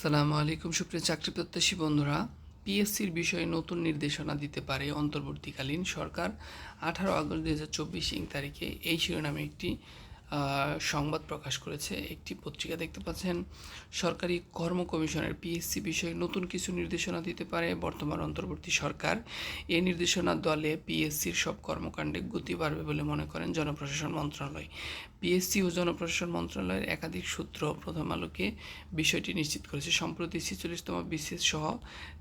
সালামু আলাইকুম, সুপ্রিয় চাকরি প্রত্যাশী বন্ধুরা। পিএসসির বিষয়ে নতুন নির্দেশনা দিতে পারে অন্তর্বর্তীকালীন সরকার। আঠারো আগস্ট দু হাজার চব্বিশ ইং তারিখে এই শিরোনামে একটি সংবাদ প্রকাশ করেছে একটি পত্রিকা দেখতে পাচ্ছেন। সরকারি কর্ম কমিশনের পিএসসি বিষয়ে নতুন কিছু নির্দেশনা দিতে পারে বর্তমান অন্তর্বর্তী সরকার। এই নির্দেশনার দলে পিএসসির সব কর্মকাণ্ডে গতি বাড়বে বলে মনে করেন জনপ্রশাসন মন্ত্রণালয়। পিএসসি ও জনপ্রশাসন মন্ত্রণালয়ের একাধিক সূত্র প্রথম আলোকে বিষয়টি নিশ্চিত করেছে। সম্প্রতি ছেচল্লিশতম বিসিএস সহ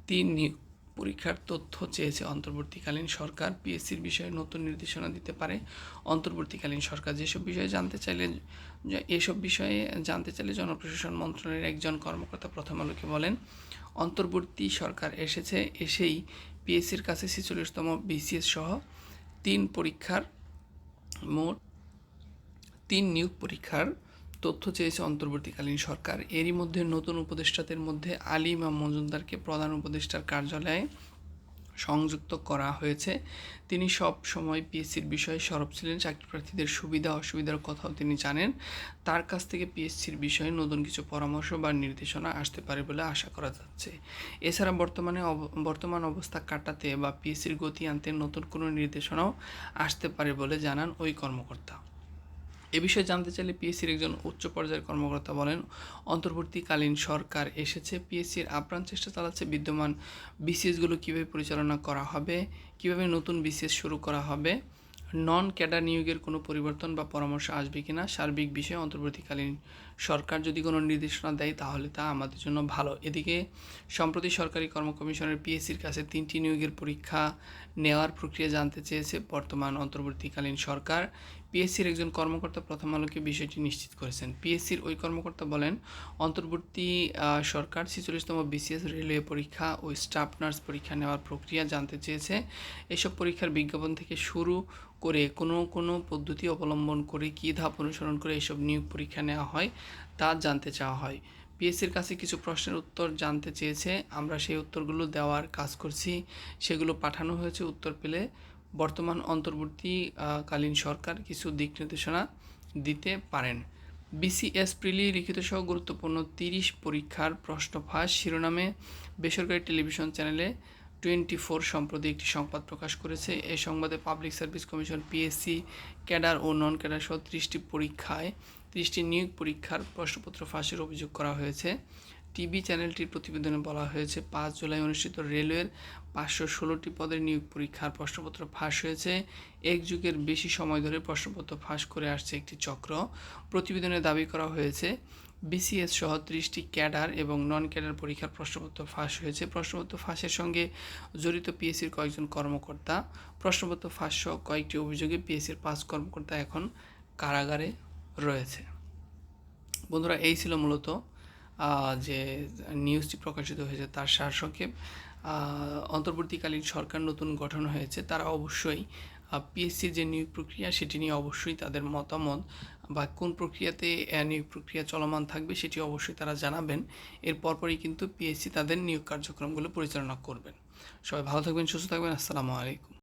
তিন নিয়োগ পরীক্ষার তথ্য চেয়েছে অন্তর্বর্তীকালীন সরকার। পিএসসির বিষয়ে নতুন নির্দেশনা দিতে পারে অন্তর্বর্তীকালীন সরকার। যেসব বিষয়ে জানতে চাইলে এসব বিষয়ে জানতে চাইলে জনপ্রশাসন মন্ত্রণালয়ের একজন কর্মকর্তা প্রথম আলোকে বলেন, অন্তর্বর্তী সরকার এসেছে, এসেই পিএসসির কাছে ছেচল্লিশতম বিসিএস সহ তিন পরীক্ষার মোট তিন নিয়োগ পরীক্ষার তথ্য চেয়েছে অন্তর্বর্তীকালীন সরকার। এরই মধ্যে নতুন উপদেষ্টাদের মধ্যে আলিম মজুমদারকে প্রধান উপদেষ্টার কার্যালয়ে সংযুক্ত করা হয়েছে। তিনি সব সময় পিএসসির বিষয়ে সরব ছিলেন, চাকরি প্রার্থীদের সুবিধা, অসুবিধার কথাও তিনি জানেন। তার কাছ থেকে পিএসসির বিষয়ে নতুন কিছু পরামর্শ বা নির্দেশনা আসতে পারে বলে আশা করা যাচ্ছে। এছাড়া বর্তমানে বর্তমান অবস্থা কাটাতে বা পিএসসির গতি আনতে নতুন কোনো নির্দেশনাও আসতে পারে বলে জানান ওই কর্মকর্তা। এ বিষয়ে জানতে চাইলে পিএসসির একজন উচ্চ পর্যায়ের কর্মকর্তা বলেন, অন্তর্বর্তীকালীন সরকার এসেছে, পিএসসির আপ্রাণ চেষ্টা চালাচ্ছে, বিদ্যমান বিসিএসগুলো কীভাবে পরিচালনা করা হবে, কীভাবে নতুন বিসিএস শুরু করা হবে, নন ক্যাডার নিয়োগের কোনো পরিবর্তন বা পরামর্শ আসবে কিনা, সার্বিক বিষয়ে অন্তর্বর্তীকালীন সরকার যদি কোনো নির্দেশনা দেয় তাহলে তা আমাদের জন্য ভালো। এদিকে, সম্প্রতি সরকারি কর্ম কমিশনের পিএসসির কাছে তিনটি নিয়োগের পরীক্ষা নেওয়ার প্রক্রিয়া জানতে চেয়েছে বর্তমান অন্তর্বর্তীকালীন সরকার। পিএসসির একজন কর্মকর্তা প্রথম আলোকে বিষয়টি নিশ্চিত করেছেন। পিএসসির ওই কর্মকর্তা বলেন, অন্তর্বর্তী সরকার ছেচল্লিশতম বিসিএস রেলওয়ে পরীক্ষা ও স্টাফ নার্স পরীক্ষা নেওয়ার প্রক্রিয়া জানতে চেয়েছে। এসব পরীক্ষার বিজ্ঞাপন থেকে শুরু করে কোনো কোনো পদ্ধতি অবলম্বন করে কী ধাপ অনুসরণ করে এসব নিয়োগ পরীক্ষা নেওয়া হয়, তা জানতে চাওয়া হয়। পিএসসির কাছে কিছু প্রশ্নের উত্তর জানতে চেয়েছে। আমরা সেই উত্তরগুলো দেওয়ার কাজ করছি। সেগুলো পাঠানো হয়েছে উত্তর পেলে বর্তমান অন্তর্বর্তী কালীন সরকার কিছু দিক নির্দেশনা দিতে পারেন। বিসিএস প্রিলি লিখিত সহ গুরুত্বপূর্ণ তিরিশ পরীক্ষার প্রশ্ন ফাঁস শিরোনামে বেসরকারি টেলিভিশন চ্যানেলে টোয়েন্টি ফোর সম্প্রতি একটি সংবাদ প্রকাশ করেছে। এই সংবাদে public service commission, PSC, cadre ও নন ক্যাডার সহ ত্রিশটি পরীক্ষায় ত্রিশটি নিয়োগ পরীক্ষার প্রশ্নপত্র ফাঁসের অভিযোগ করা হয়েছে। টিভি চ্যানেলটির প্রতিবেদনে বলা হয়েছে, পাঁচ জুলাই অনুষ্ঠিত রেলওয়ের পাঁচশো ষোলোটি পদের নিয়োগ পরীক্ষার প্রশ্নপত্র ফাঁস হয়েছে। এক যুগের বেশি সময় ধরে প্রশ্নপত্র ফাঁস করে আসছে একটি চক্র। প্রতিবেদনে দাবি করা হয়েছে, বিসিএস সহ ত্রিশটি ক্যাডার এবং নন ক্যাডার পরীক্ষার প্রশ্নপত্র ফাঁস হয়েছে। প্রশ্নপত্র ফাঁসের সঙ্গে জড়িত পিএসসির কয়েকজন কর্মকর্তা, প্রশ্নপত্র ফাঁস সহ কয়েকটি অভিযোগে পিএসসির পাঁচ কর্মকর্তা এখন কারাগারে রয়েছে। বন্ধুরা, এই ছিল মূলত যে নিউজটি প্রকাশিত হয়েছে তার সারসংক্ষেপ অন্তর্বর্তীকালীন সরকার নতুন গঠন হয়েছে, তারা অবশ্যই পিএসসির যে নিয়োগ প্রক্রিয়া সেটি নিয়ে অবশ্যই তাদের মতামত বা কোন প্রক্রিয়াতে নিয়োগ প্রক্রিয়া চলমান থাকবে সেটি অবশ্যই তারা জানাবেন। এর পরপরই কিন্তু পিএসসি তাদের নিয়োগ কার্যক্রমগুলো পরিচালনা করবেন। সবাই ভালো থাকবেন, সুস্থ থাকবেন, আসসালামু আলাইকুম।